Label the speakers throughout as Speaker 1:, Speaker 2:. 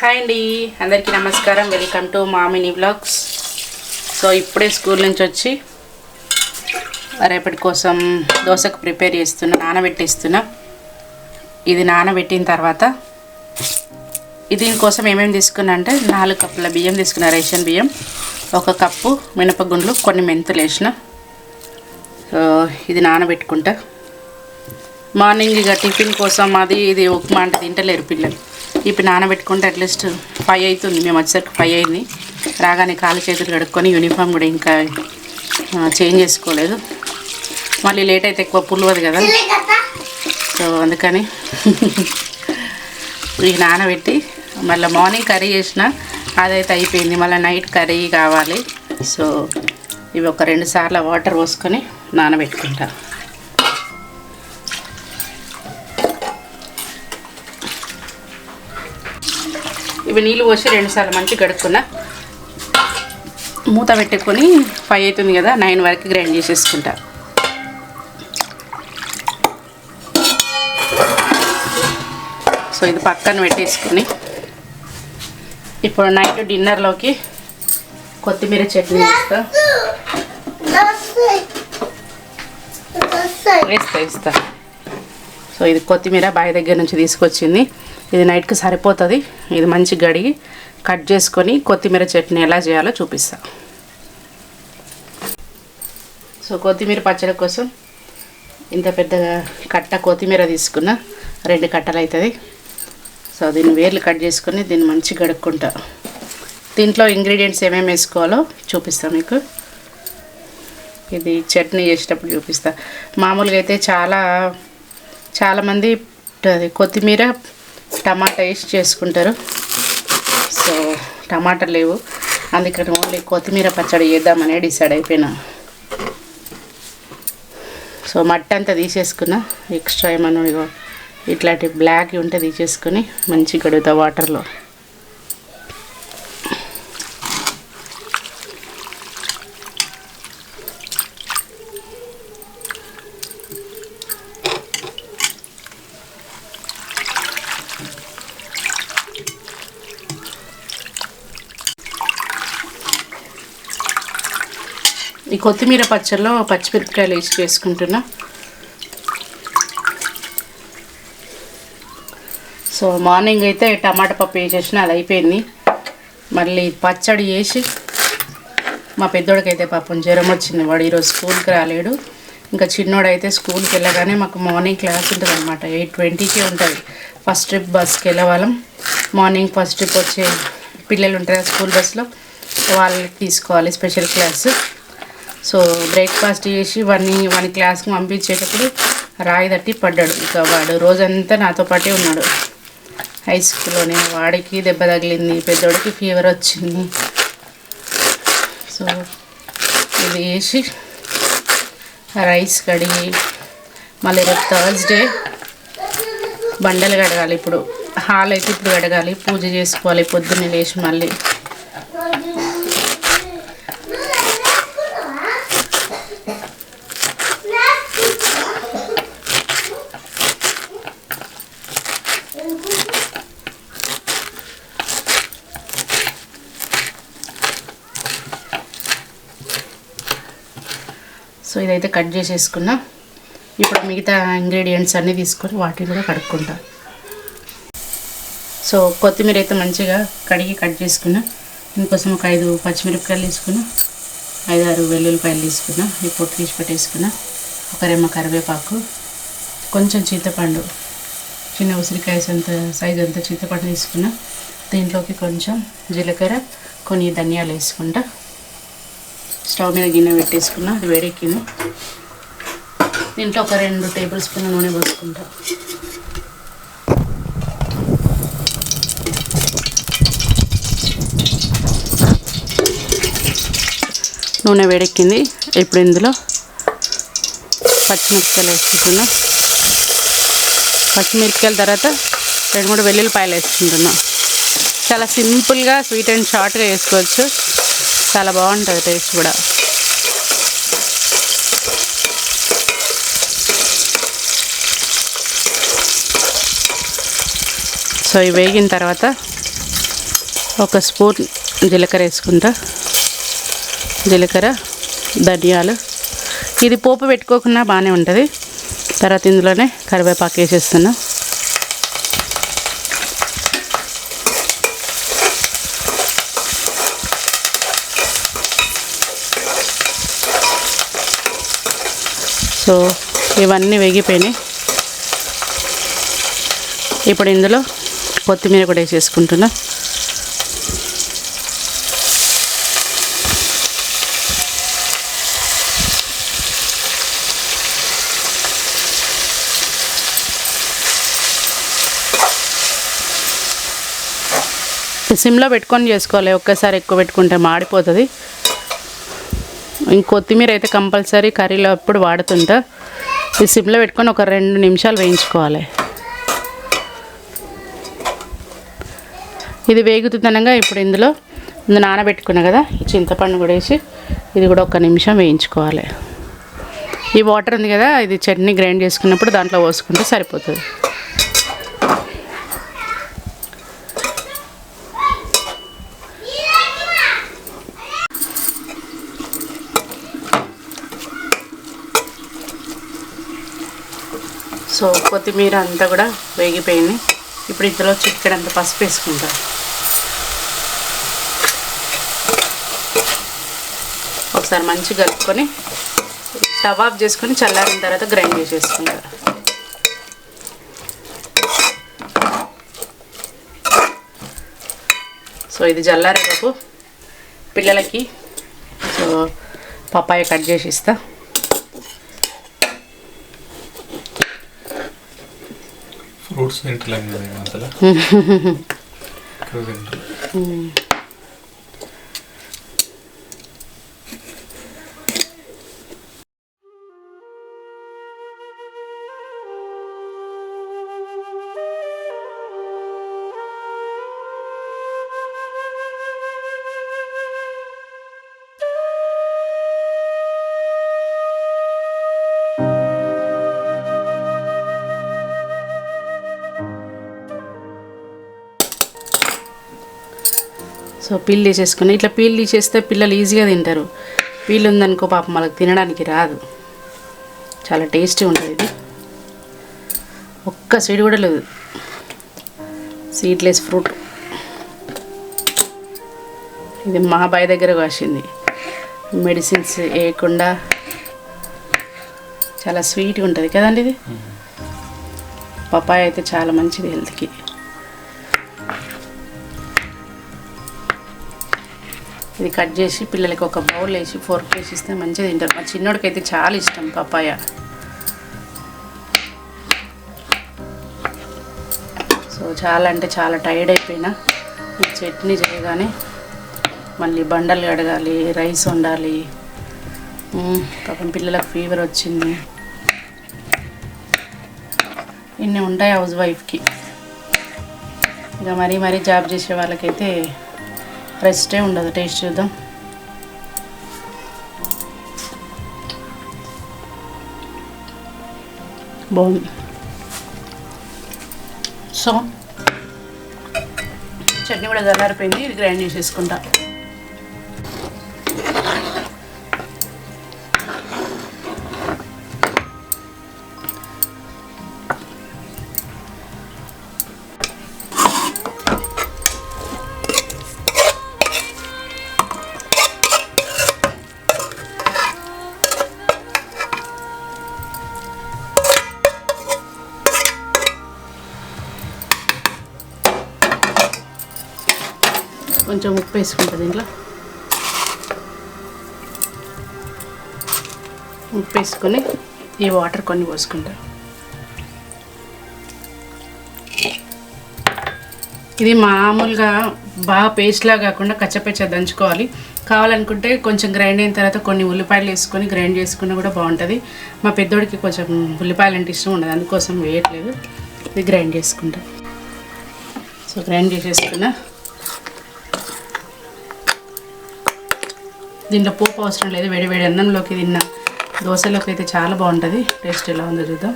Speaker 1: Hi అండి. అందరికీ నమస్కారం. Welcome to Mamini blogs. So ఇప్పుడే స్కూల్ నుంచి వచ్చి రేపటి కోసం దోశకు ప్రిపేర్ చేస్తున్నా నానబెట్టిస్తున్నా. ఇది నానబెట్టిన తర్వాత దీనికోసం ఏమేమి తీసుకున్నా అంటే నాలుగు కప్పుల బియ్యం తీసుకున్నా రేషన్ బియ్యం. ఒక కప్పు మినపగుండ్లు కొన్ని మెంతులు వేసిన. సో ఇది నానబెట్టుకుంటా. మార్నింగ్ ఇక టిఫిన్ కోసం అది ఇది ఉప్మా అంటే తింటలేరు పిల్లలు. ఇప్పుడు నానబెట్టుకుంటే అట్లీస్ట్ ఫైవ్ అవుతుంది. మేము వచ్చేసరికి ఫైవ్ అయింది. రాగానే కాలు చేతులు కడుక్కొని యూనిఫామ్ కూడా ఇంకా చేంజ్ చేసుకోలేదు. మళ్ళీ లేట్ అయితే ఎక్కువ పుల్లవదు కదా. సో అందుకని ఇవి నానబెట్టి మళ్ళీ మార్నింగ్ కర్రీ చేసిన అదైతే అయిపోయింది. మళ్ళీ నైట్ కర్రీ కావాలి. సో ఇవి ఒక రెండు సార్లు వాటర్ పోసుకొని నానబెట్టుకుంటాను ఇవి నీళ్ళు పోసి రెండుసార్లు మంచి గడుక్కున్నా. మూత పెట్టుకొని ఫైవ్ అవుతుంది కదా నైన్ వరకు గ్రైండ్ చేసేసుకుంటా. సో ఇది పక్కన పెట్టేసుకుని ఇప్పుడు నైట్ డిన్నర్లోకి కొత్తిమీర చట్నీ వేస్తా వేస్తా వేస్తా. సో ఇది కొత్తిమీర బావి దగ్గర నుంచి తీసుకొచ్చింది. ఇది నైట్కి సరిపోతుంది. ఇది మంచి గడిగి కట్ చేసుకొని కొత్తిమీర చట్నీ ఎలా చేయాలో చూపిస్తా. సో కొత్తిమీర పచ్చడి కోసం ఇంత పెద్దగా కట్ట కొత్తిమీర తీసుకున్న. రెండు కట్టలు అవుతుంది సో దీన్ని వేర్లు కట్ చేసుకొని దీన్ని మంచి గడుక్కుంటా. దీంట్లో ఇంగ్రీడియంట్స్ ఏమేమి వేసుకోవాలో చూపిస్తా మీకు. ఇది చట్నీ చేసేటప్పుడు చూపిస్తా. మామూలుగా అయితే చాలా చాలామంది అది కొత్తిమీర టమాటా వేసి చేసుకుంటారు. సో టమాటా లేవు. అందుకని ఓన్లీ కొత్తిమీర పచ్చడి చేద్దామని డిసైడ్ అయిపోయినా. సో మట్టి అంతా తీసేసుకున్నా. ఎక్స్ట్రా ఏమన్నా ఇగో ఇట్లాంటి బ్లాక్ ఉంటే తీసేసుకొని మంచి కడుగుతా వాటర్లో కొత్తిమీర పచ్చడిలో పచ్చిమిరపకాయలు వేసి చేసుకుంటున్నా. సో మార్నింగ్ అయితే టమాటా పప్పు వేసేసిన అది అయిపోయింది. మళ్ళీ పచ్చడి వేసి మా పెద్దోడికైతే పాపం జ్వరం వచ్చింది. వాడు ఈరోజు స్కూల్కి రాలేడు. ఇంకా చిన్నోడైతే స్కూల్కి వెళ్ళగానే మాకు మార్నింగ్ క్లాస్ ఉంటుంది అనమాట ఎయిట్ ట్వంటీకి ఉంటుంది. ఫస్ట్ ట్రిప్ బస్కి వెళ్ళేవాళ్ళం. మార్నింగ్ ఫస్ట్ ట్రిప్ వచ్చే పిల్లలు ఉంటారు స్కూల్ బస్లో వాళ్ళకి తీసుకోవాలి స్పెషల్ క్లాస్. సో బ్రేక్ఫాస్ట్ చేసి వాడిని వాని క్లాస్కి పంపించేటప్పుడు రాయి తట్టి పడ్డాడు. ఇక వాడు రోజంతా నాతో పాటే ఉన్నాడు. హై స్కూల్లోనే వాడికి దెబ్బ తగిలింది పెద్దోడికి ఫీవర్ వచ్చింది. సో ఇది వేసి రైస్ కడిగి మళ్ళీ రేపు థర్స్డే బండలు కడగాలి ఇప్పుడు. హాల్ అయితే ఇప్పుడు కడగాలి పూజ చేసుకోవాలి పొద్దున్నే లేచి మళ్ళీ. సో ఇదైతే కట్ చేసేసుకున్నా. ఇప్పుడు మిగతా ఇంగ్రీడియంట్స్ అన్నీ తీసుకొని వాటిని కూడా కడుక్కుంటా. సో కొత్తిమీర అయితే మంచిగా కడిగి కట్ చేసుకున్నా. ఇంకోసం ఒక ఐదు పచ్చిమిరపకాయలు తీసుకున్నా. ఐదు ఆరు వెల్లుల్లిపాయలు తీసుకున్నా. ఈ పొట్టు తీసి పెట్టేసుకున్నా. ఒక రెమ్మ కరివేపాకు. కొంచెం చింతపండు. చిన్న ఉసిరికాయ అంత సైజు అంత చింతపండు తీసుకున్నా. దీంట్లోకి కొంచెం జీలకర్ర కొన్ని ధనియాలు వేసుకుంటా. స్టవ్ మీద గిన్నె పెట్టేసుకున్నా అది వేడెక్కింది దీంట్లో ఒక రెండు టేబుల్ స్పూన్ నూనె పోసుకుంటా. నూనె వేడెక్కింది. ఇప్పుడు ఇందులో పచ్చిమిరపకాయలు వేసుకుంటున్నా. పచ్చిమిరపకాయల తర్వాత రెండు మూడు వెల్లుల్లిపాయలు వేసుకుంటున్నా. చాలా సింపుల్గా స్వీట్ అండ్ షార్ట్గా వేసుకోవచ్చు. చాలా బాగుంటుంది టేస్ట్ కూడా. సో ఇవి వేగిన తర్వాత ఒక స్పూన్ జీలకర్ర వేసుకుంటా. జీలకర్ర ధనియాలు. ఇది పోపు పెట్టుకోకుండా బాగానే ఉంటుంది. తర్వాత ఇందులోనే కరివేపాకు వేసేస్తున్నా. సో ఇవన్నీ వేగిపోయినాయి. ఇప్పుడు ఇందులో కొత్తిమీర కూడా వేసేసుకుంటున్నా. సిమ్లో పెట్టుకొని చేసుకోవాలి. ఒక్కసారి ఎక్కువ పెట్టుకుంటే మాడిపోతుంది. కొత్తిమీర అయితే కంపల్సరీ కర్రీలో ఎప్పుడు వాడుతుంటా. ఈ సిమ్లో పెట్టుకొని ఒక రెండు నిమిషాలు వేయించుకోవాలి. ఇది వేగుతుందనగా ఇప్పుడు ఇందులో ఇందు నానబెట్టుకున్నా కదా చింతపండు కూడా వేసి ఇది కూడా ఒక నిమిషం వేయించుకోవాలి. ఈ వాటర్ ఉంది కదా ఇది చట్నీ గ్రైండ్ చేసుకున్నప్పుడు దాంట్లో పోసుకుంటే సరిపోతుంది. సో కొత్తిమీర అంతా కూడా వేగిపోయింది. ఇప్పుడు ఇందులో చికెన్ అంత పసుపు వేసుకుంటా. ఒకసారి మంచిగా కలుపుకొని స్టవ్ ఆఫ్ చేసుకొని చల్లారిన తర్వాత గ్రైండ్ చేసేసుకుంటా. సో ఇది జల్లారేపు పిల్లలకి సో పప్పాయ కట్ చేసి
Speaker 2: ఇస్తాను ಫ್ರೂಟ್ಸ್ ತಿಂಟಲ್ಲ ಒಂದ್ಸಲ
Speaker 1: సో పీల్ తీసేసుకుని ఇట్లా పీల్ తీసేస్తే పిల్లలు ఈజీగా తింటారు. పీల్ ఉందనుకో పాపం వాళ్ళకి తినడానికి రాదు. చాలా టేస్టీ ఉంటుంది ఇది. ఒక్క సీడ్ కూడా లేదు. Seedless fruit. ఇది మా బాయ్ దగ్గర కాసింది. మెడిసిన్స్ వేయకుండా చాలా స్వీట్గా ఉంటుంది కదండి ఇది? పపాయ అయితే చాలా మంచిది హెల్త్కి. ఇది కట్ చేసి పిల్లలకి ఒక బౌల్ వేసి ఫోర్క్ వేసి ఇస్తే మంచిగా తింటారు. మా చిన్నోడికైతే చాలా ఇష్టం పపాయ. సో చాలా అంటే చాలా టైర్డ్ అయిపోయినా. ఈ చట్నీ చేయగానే మళ్ళీ బండలు కడగాలి రైస్ వండాలి. పాపం పిల్లలకు ఫీవర్ వచ్చింది. ఇన్ని ఉంటాయి హౌస్ వైఫ్కి. ఇక మరీ మరీ జాబ్ చేసే వాళ్ళకైతే రెస్టే ఉండదు. టేస్ట్ చూద్దాం. బాగుంది. సో చట్నీ కూడా చల్లారిపోయింది ఇది గ్రైండ్ చేసేసుకుంటా. కొంచెం ఉప్పు వేసుకుంటుంది ఇంట్లో ఉప్పు వేసుకొని ఈ వాటర్ కొన్ని పోసుకుంటా. ఇది మామూలుగా బాగా పేస్ట్లా కాకుండా కచ్చపచ్చ దంచుకోవాలి. కావాలనుకుంటే కొంచెం గ్రైండ్ అయిన తర్వాత కొన్ని ఉల్లిపాయలు వేసుకొని గ్రైండ్ చేసుకున్నా కూడా బాగుంటుంది. మా పెద్దోడికి కొంచెం ఉల్లిపాయలు అంటే ఇష్టం ఉండదు అందుకోసం వేయట్లేదు. ఇది గ్రైండ్ చేసుకుంటాం. సో గ్రైండ్ చేసేసుకున్నా. దీంట్లో పోపు అవసరం లేదు వేడి వేడి అన్నంలోకి తిన్న దోశలోకి అయితే చాలా బాగుంటుంది. టేస్ట్ ఎలా ఉందో చూద్దాం.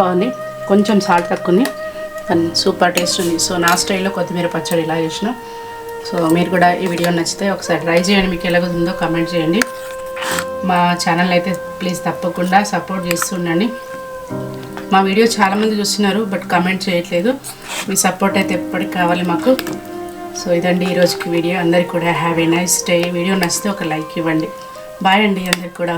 Speaker 1: బాగుంది. కొంచెం సాల్ట్ తక్కువ ఉంది. కానీ సూపర్ టేస్ట్ ఉంది. సో నా స్టైల్లో కొత్తిమీర పచ్చడి ఇలా చేసిన. సో మీరు కూడా ఈ వీడియో నచ్చితే ఒకసారి ట్రై చేయండి. మీకు ఎలాగుందో కమెంట్ చేయండి. మా ఛానల్ అయితే ప్లీజ్ తప్పకుండా సపోర్ట్ చేస్తుండండి మా వీడియో చాలామంది చూస్తున్నారు బట్ కామెంట్ చేయట్లేదు. మీ సపోర్ట్ అయితే ఎప్పటికి కావాలి మాకు. సో ఇదండి ఈరోజుకి వీడియో. అందరికి కూడా have a nice day video నచ్చితే ఒక లైక్ ఇవ్వండి. బాయ్ అండి అందరికి కూడా.